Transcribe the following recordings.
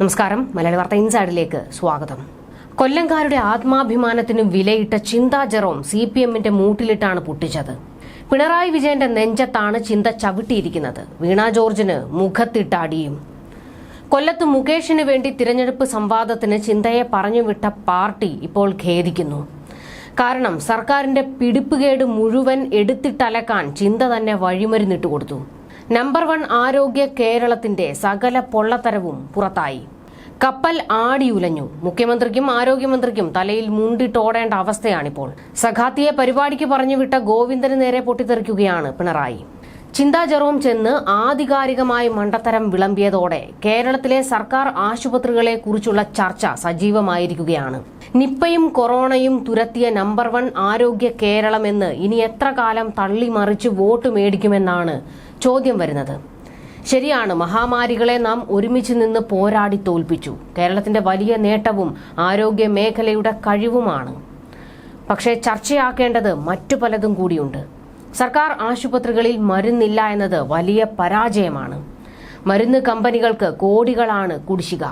നമസ്കാരം. മലയാളി വാർത്ത ഇൻസൈഡിലേക്ക് സ്വാഗതം. കൊല്ലംകാരുടെ ആത്മാഭിമാനത്തിന് വിലയിട്ട ചിന്താ ജെറോം സി പി എമ്മിന്റെ മൂട്ടിലിട്ടാണ് പൊട്ടിച്ചത്. പിണറായി വിജയന്റെ നെഞ്ചത്താണ് ചിന്ത ചവിട്ടിയിരിക്കുന്നത്. വീണ ജോർജിന് മുഖത്തിട്ട അടിയും കൊല്ലത്ത് മുകേഷിന് വേണ്ടി തിരഞ്ഞെടുപ്പ് സംവാദത്തിന് ചിന്തയെ പറഞ്ഞുവിട്ട പാർട്ടി ഇപ്പോൾ ഖേദിക്കുന്നു. കാരണം സർക്കാരിന്റെ പിടിപ്പുകേട് മുഴുവൻ എടുത്തിട്ടലക്കാൻ ചിന്ത തന്നെ വഴിമരുന്നിട്ട് കൊടുത്തു. നമ്പർ വൺ ആരോഗ്യ കേരളത്തിന്റെ സകല പൊള്ളത്തരവും പുറത്തായി. കപ്പൽ ആടിയുലഞ്ഞു മുഖ്യമന്ത്രിക്കും ആരോഗ്യമന്ത്രിക്കും തലയിൽ മുണ്ടിട്ടോടേണ്ട അവസ്ഥയാണിപ്പോൾ. സഖാത്തിയെ പരിപാടിക്ക് പറഞ്ഞുവിട്ട ഗോവിന്ദന് നേരെ പൊട്ടിത്തെറിക്കുകയാണ് പിണറായി. ചിന്താ ചെന്ന് ആധികാരികമായി മണ്ടത്തരം വിളമ്പിയതോടെ കേരളത്തിലെ സർക്കാർ ആശുപത്രികളെ കുറിച്ചുള്ള ചർച്ച സജീവമായിരിക്കുകയാണ്. നിപ്പയും കൊറോണയും തുരത്തിയ നമ്പർ വൺ ആരോഗ്യ കേരളമെന്ന് ഇനി എത്ര കാലം തള്ളിമറിച്ച് വോട്ട് മേടിക്കുമെന്നാണ് ചോദ്യം വരുന്നത്. ശരിയാണ് മഹാമാരികളെ നാം ഒരുമിച്ച് നിന്ന് പോരാടി തോൽപ്പിച്ചു. കേരളത്തിന്റെ വലിയ നേട്ടവും ആരോഗ്യ മേഖലയുടെ കഴിവുമാണ്. പക്ഷേ ചർച്ചയാക്കേണ്ടത് മറ്റു പലതും കൂടിയുണ്ട്. സർക്കാർ ആശുപത്രികളിൽ മരുന്നില്ല എന്നത് വലിയ പരാജയമാണ്. മരുന്ന് കമ്പനികൾക്ക് കോടികളാണ് കുടിശ്ശിക.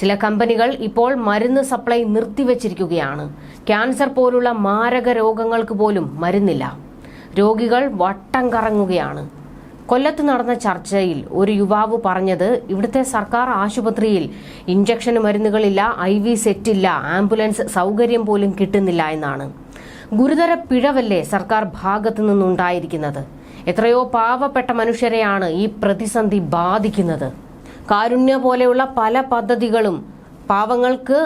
ചില കമ്പനികൾ ഇപ്പോൾ മരുന്ന് സപ്ലൈ നിർത്തിവച്ചിരിക്കുകയാണ്. ക്യാൻസർ പോലുള്ള മാരക രോഗങ്ങൾക്ക് പോലും മരുന്നില്ല. രോഗികൾ വട്ടം കറങ്ങുകയാണ്. കൊല്ലത്ത് നടന്ന ചർച്ചയിൽ ഒരു യുവാവ് പറഞ്ഞത് ഇവിടുത്തെ സർക്കാർ ആശുപത്രിയിൽ ഇഞ്ചക്ഷൻ മരുന്നുകളില്ല ഐ വി സെറ്റില്ല ആംബുലൻസ് സൗകര്യം പോലും കിട്ടുന്നില്ല എന്നാണ്. ഗുരുതര പിഴവല്ലേ സർക്കാർ ഭാഗത്തു നിന്നുണ്ടായിരിക്കുന്നത്? എത്രയോ പാവപ്പെട്ട മനുഷ്യരെയാണ് ഈ പ്രതിസന്ധി ബാധിക്കുന്നത്. കാരുണ്യ പോലെയുള്ള പല പദ്ധതികളും പാവങ്ങൾക്ക്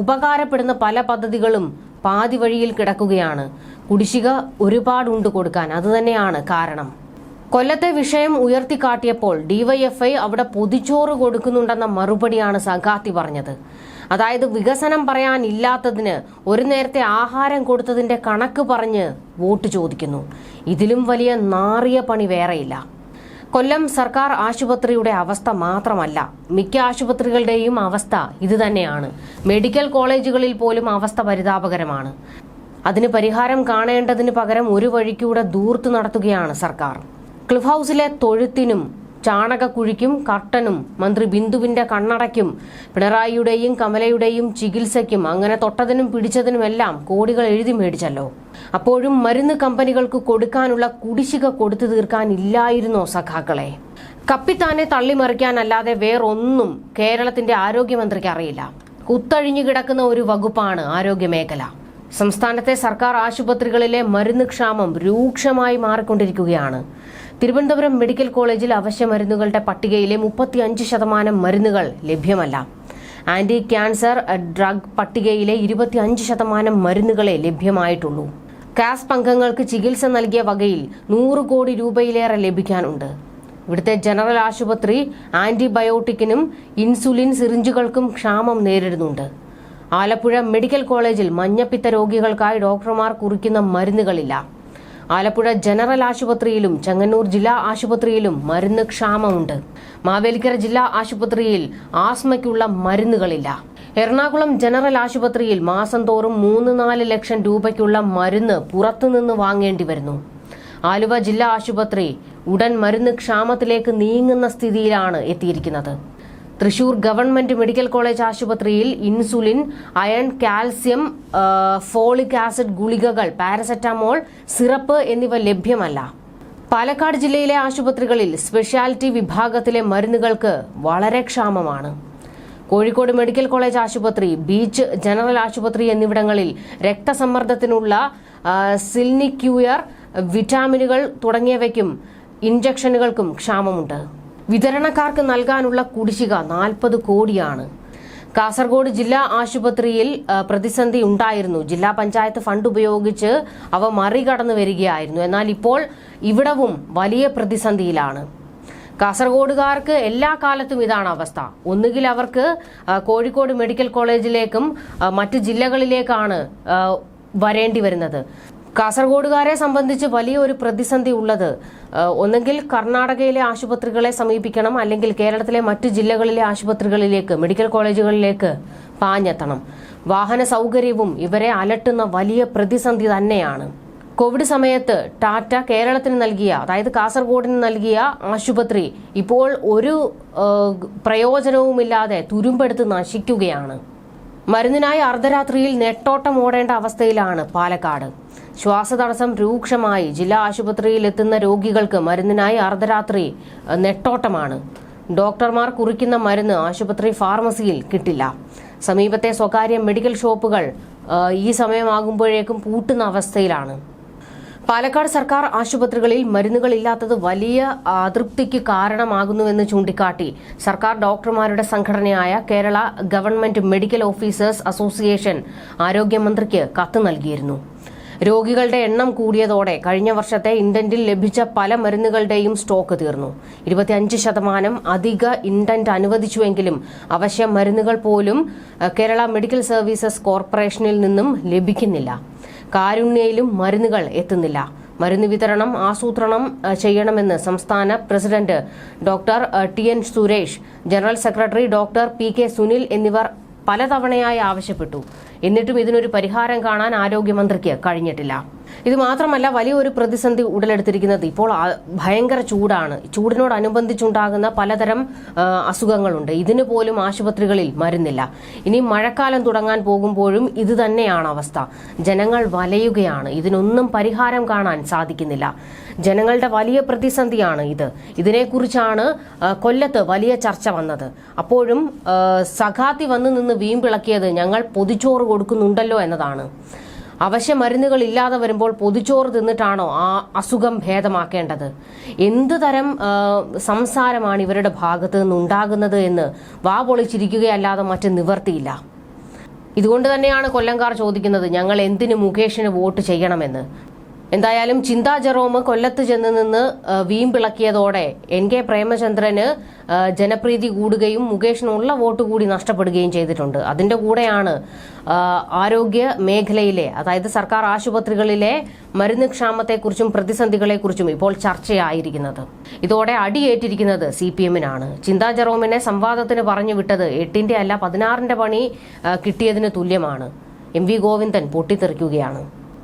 ഉപകാരപ്പെടുന്ന പല പദ്ധതികളും പാതി വഴിയിൽ കിടക്കുകയാണ്. കുടിശ്ശിക ഒരുപാടുണ്ട് കൊടുക്കാൻ അതുതന്നെയാണ് കാരണം. കൊല്ലത്തെ വിഷയം ഉയർത്തിക്കാട്ടിയപ്പോൾ ഡിവൈഎഫ്ഐ അവിടെ പൊതിച്ചോറ് കൊടുക്കുന്നുണ്ടെന്ന മറുപടിയാണ് സഖാത്തി പറഞ്ഞത്. അതായത് വികസനം പറയാനില്ലാത്തതിന് ഒരു നേരത്തെ ആഹാരം കൊടുത്തതിന്റെ കണക്ക് പറഞ്ഞ് വോട്ട് ചോദിക്കുന്നു. ഇതിലും വലിയ നാറിയ പണി വേറെയില്ല. കൊല്ലം സർക്കാർ ആശുപത്രിയുടെ അവസ്ഥ മാത്രമല്ല മിക്ക ആശുപത്രികളുടെയും അവസ്ഥ ഇതുതന്നെയാണ് മെഡിക്കൽ കോളേജുകളിൽ പോലും അവസ്ഥ പരിതാപകരമാണ്. അതിന് പരിഹാരം കാണേണ്ടതിന് പകരം ഒരു വഴിക്കൂടെ ദൂർത്ത് നടത്തുകയാണ് സർക്കാർ. ക്ലിഫ് ഹൗസിലെ തൊഴുത്തിനും ചാണകക്കുഴിക്കും കർട്ടനും മന്ത്രി ബിന്ദുവിന്റെ കണ്ണടയ്ക്കും പിണറായിയുടെയും കമലയുടെയും ചികിത്സയ്ക്കും അങ്ങനെ തൊട്ടതിനും പിടിച്ചതിനുമെല്ലാം കോടികൾ എഴുതി മേടിച്ചല്ലോ. അപ്പോഴും മരുന്ന് കമ്പനികൾക്ക് കൊടുക്കാനുള്ള കുടിശ്ശിക കൊടുത്തു തീർക്കാനില്ലായിരുന്നോ സഖാക്കളെ? കപ്പിത്താനെ തള്ളിമറിക്കാനല്ലാതെ വേറൊന്നും കേരളത്തിന്റെ ആരോഗ്യമന്ത്രിക്ക് അറിയില്ല. കുത്തഴിഞ്ഞു കിടക്കുന്ന ഒരു വകുപ്പാണ് ആരോഗ്യമേഖല. സംസ്ഥാനത്തെ സർക്കാർ ആശുപത്രികളിലെ മരുന്ന് ക്ഷാമം രൂക്ഷമായി മാറിക്കൊണ്ടിരിക്കുകയാണ്. തിരുവനന്തപുരം മെഡിക്കൽ കോളേജിൽ അവശ്യ മരുന്നുകളുടെ പട്ടികയിലെ മുപ്പത്തിയഞ്ച് ശതമാനം മരുന്നുകൾ ലഭ്യമല്ല. ആന്റി ക്യാൻസർ ഡ്രഗ് പട്ടികയിലെ ഇരുപത്തിയഞ്ച് ശതമാനം മരുന്നുകളെ ലഭ്യമായിട്ടുള്ളൂ. കാസ് പങ്കങ്ങൾക്ക് ചികിത്സ നൽകിയ വകയിൽ നൂറ് കോടി രൂപയിലേറെ ലഭിക്കാനുണ്ട്. ഇവിടുത്തെ ജനറൽ ആശുപത്രി ആന്റിബയോട്ടിക്കിനും ഇൻസുലിൻ സിറിഞ്ചുകൾക്കും ക്ഷാമം നേരിടുന്നുണ്ട്. ആലപ്പുഴ മെഡിക്കൽ കോളേജിൽ മഞ്ഞപ്പിത്ത രോഗികൾക്കായി ഡോക്ടർമാർ കുറിക്കുന്ന മരുന്നുകളില്ല. ആലപ്പുഴ ജനറൽ ആശുപത്രിയിലും ചെങ്ങന്നൂർ ജില്ലാ ആശുപത്രിയിലും മരുന്ന് ക്ഷാമമുണ്ട്. മാവേലിക്കര ജില്ലാ ആശുപത്രിയിൽ ആസ്മയ്ക്കുള്ള മരുന്നുകളില്ല. എറണാകുളം ജനറൽ ആശുപത്രിയിൽ മാസം തോറും മൂന്ന് നാല് ലക്ഷം രൂപയ്ക്കുള്ള മരുന്ന് പുറത്തുനിന്ന് വാങ്ങേണ്ടി വരുന്നു. ആലുവ ജില്ലാ ആശുപത്രി ഉടൻ മരുന്ന് ക്ഷാമത്തിലേക്ക് നീങ്ങുന്ന സ്ഥിതിയിലാണ് എത്തിയിരിക്കുന്നത്. തൃശൂർ ഗവൺമെന്റ് മെഡിക്കൽ കോളേജ് ആശുപത്രിയിൽ insulin iron calcium folic acid ഗുളികകൾ പാരസെറ്റാമോൾ സിറപ്പ് എന്നിവ ലഭ്യമല്ല. പാലക്കാട് ജില്ലയിലെ ആശുപത്രികളിൽ സ്പെഷ്യാലിറ്റി വിഭാഗത്തിലെ മരുന്നുകൾക്ക് വളരെ ക്ഷാമമാണ്. കോഴിക്കോട് മെഡിക്കൽ കോളേജ് ആശുപത്രി ബീച്ച് ജനറൽ ആശുപത്രി എന്നിവിടങ്ങളിൽ രക്തസമ്മർദ്ദത്തിനുള്ള സിൽനിക്യൂയർ വിറ്റാമിനുകൾ തുടങ്ങിയവയ്ക്കും ഇഞ്ചക്ഷനുകൾക്കും ക്ഷാമമുണ്ട്. വിതരണക്കാർക്ക് നൽകാനുള്ള കുടിശ്ശിക നാൽപ്പത് കോടിയാണ്. കാസർഗോഡ് ജില്ലാ ആശുപത്രിയിൽ പ്രതിസന്ധി ഉണ്ടായിരുന്നു. ജില്ലാ പഞ്ചായത്ത് ഫണ്ട് ഉപയോഗിച്ച് അവ മറികടന്നു വരികയായിരുന്നു. എന്നാൽ ഇപ്പോൾ ഇവിടവും വലിയ പ്രതിസന്ധിയിലാണ്. കാസർഗോഡുകാർക്ക് എല്ലാ കാലത്തും ഇതാണ് അവസ്ഥ. ഒന്നുകിൽ അവർക്ക് കോഴിക്കോട് മെഡിക്കൽ കോളേജിലേക്കും മറ്റ് ജില്ലകളിലേക്കാണ് വരേണ്ടി വരുന്നത്. കാസർഗോഡുകാരെ സംബന്ധിച്ച് വലിയൊരു പ്രതിസന്ധി ഉള്ളത്. ഒന്നെങ്കിൽ കർണാടകയിലെ ആശുപത്രികളെ സമീപിക്കണം അല്ലെങ്കിൽ കേരളത്തിലെ മറ്റു ജില്ലകളിലെ ആശുപത്രികളിലേക്ക് മെഡിക്കൽ കോളേജുകളിലേക്ക് പാഞ്ഞെത്തണം. വാഹന സൗകര്യവും ഇവരെ അലട്ടുന്ന വലിയ പ്രതിസന്ധി തന്നെയാണ്. കോവിഡ് സമയത്ത് ടാറ്റ കേരളത്തിന് നൽകിയ അതായത് കാസർഗോഡിന് നൽകിയ ആശുപത്രി ഇപ്പോൾ ഒരു പ്രയോജനവുമില്ലാതെ തുരുമ്പെടുത്ത് നശിക്കുകയാണ്. മരുന്നിനായി അർദ്ധരാത്രിയിൽ നെട്ടോട്ടം ഓടേണ്ട അവസ്ഥയിലാണ് പാലക്കാട്. ശ്വാസതടസ്സം രൂക്ഷമായി. ജില്ലാ ആശുപത്രിയിൽ എത്തുന്ന രോഗികൾക്ക് മരുന്നിനായി അർദ്ധരാത്രി നെട്ടോട്ടമാണ്. ഡോക്ടർമാർ കുറിക്കുന്ന മരുന്ന് ആശുപത്രി ഫാർമസിയിൽ കിട്ടില്ല. സമീപത്തെ സ്വകാര്യ മെഡിക്കൽ ഷോപ്പുകൾ ഈ സമയമാകുമ്പോഴേക്കും പൂട്ടുന്ന അവസ്ഥയിലാണ്. പാലക്കാട് സർക്കാർ ആശുപത്രികളിൽ മരുന്നുകൾ ഇല്ലാത്തത് വലിയ അതൃപ്തിക്ക് കാരണമാകുന്നുവെന്ന് ചൂണ്ടിക്കാട്ടി. സർക്കാർ ഡോക്ടർമാരുടെ സംഘടനയായ Kerala government medical officers association ആരോഗ്യമന്ത്രിക്ക് കത്ത് നൽകിയിരുന്നു. രോഗികളുടെ എണ്ണം കൂടിയതോടെ കഴിഞ്ഞ വർഷത്തെ ഇൻഡന്റിൽ ലഭിച്ച പല മരുന്നുകളുടെയും സ്റ്റോക്ക് തീർന്നു. ഇരുപത്തിയഞ്ച് ശതമാനം അധിക ഇൻഡന്റ് അനുവദിച്ചുവെങ്കിലും അവശ്യ മരുന്നുകൾ പോലും കേരള മെഡിക്കൽ സർവീസസ് കോർപ്പറേഷനിൽ നിന്നും ലഭിക്കുന്നില്ല. കാരുണ്യയിലും മരുന്നുകൾ എത്തുന്നില്ല. മരുന്ന് വിതരണം ആസൂത്രണം ചെയ്യണമെന്ന് സംസ്ഥാന president doctor T N Suresh general secretary doctor P K Sunil എന്നിവർ പലതവണയായി ആവശ്യപ്പെട്ടു. എന്നിട്ടും ഇതിനൊരു പരിഹാരം കാണാൻ ആരോഗ്യമന്ത്രിക്ക് കഴിഞ്ഞിട്ടില്ല. ഇത് മാത്രമല്ല വലിയൊരു പ്രതിസന്ധി ഉടലെടുത്തിരിക്കുന്നത്. ഇപ്പോൾ ഭയങ്കര ചൂടാണ്. ചൂടിനോടനുബന്ധിച്ചുണ്ടാകുന്ന പലതരം അസുഖങ്ങളുണ്ട്. ഇതിന് പോലും ആശുപത്രികളിൽ മരുന്നില്ല. ഇനി മഴക്കാലം തുടങ്ങാൻ പോകുമ്പോഴും ഇത് തന്നെയാണ് അവസ്ഥ. ജനങ്ങൾ വലയുകയാണ്. ഇതിനൊന്നും പരിഹാരം കാണാൻ സാധിക്കുന്നില്ല. ജനങ്ങളുടെ വലിയ പ്രതിസന്ധിയാണ് ഇത്. ഇതിനെക്കുറിച്ചാണ് കൊല്ലത്ത് വലിയ ചർച്ച വന്നത്. അപ്പോഴും സഖാത്തി വന്ന് നിന്ന് വീമ്പിളക്കിയത് ഞങ്ങൾ പൊതിച്ചോറ് കൊടുക്കുന്നുണ്ടല്ലോ എന്നതാണ്. അവശ്യ മരുന്നുകൾ ഇല്ലാതെ വരുമ്പോൾ പൊതിച്ചോറ് തിന്നിട്ടാണോ ആ അസുഖം ഭേദമാക്കേണ്ടത്? എന്തു തരം സംസാരമാണ് ഇവരുടെ ഭാഗത്ത് നിന്ന് ഉണ്ടാകുന്നത് എന്ന് വാ പൊളിച്ചിരിക്കുകയല്ലാതെ മറ്റ് നിവർത്തിയില്ല. ഇതുകൊണ്ട് തന്നെയാണ് കൊല്ലംകാർ ചോദിക്കുന്നത് ഞങ്ങൾ എന്തിനു മുകേഷിന് വോട്ട് ചെയ്യണമെന്ന്. എന്തായാലും ചിന്താ ജെറോം കൊല്ലത്ത് ചെന്ന് നിന്ന് വീമ്പിളക്കിയതോടെ എൻ കെ പ്രേമചന്ദ്രന് ജനപ്രീതി കൂടുകയും മുകേഷിനുള്ള വോട്ട് കൂടി നഷ്ടപ്പെടുകയും ചെയ്തിട്ടുണ്ട്. അതിന്റെ കൂടെയാണ് ആരോഗ്യ മേഖലയിലെ അതായത് സർക്കാർ ആശുപത്രികളിലെ മരുന്ന് ക്ഷാമത്തെക്കുറിച്ചും പ്രതിസന്ധികളെക്കുറിച്ചും ഇപ്പോൾ ചർച്ചയായിരിക്കുന്നത്. ഇതോടെ അടിയേറ്റിരിക്കുന്നത് സി പി എമ്മിനാണ്. ചിന്താ ജെറോമിനെ സംവാദത്തിന് പറഞ്ഞു വിട്ടത് എട്ടിന്റെ അല്ല പതിനാറിന്റെ പണി കിട്ടിയതിന് തുല്യമാണ്. M V Govindan പൊട്ടിത്തെറിക്കുകയാണ്.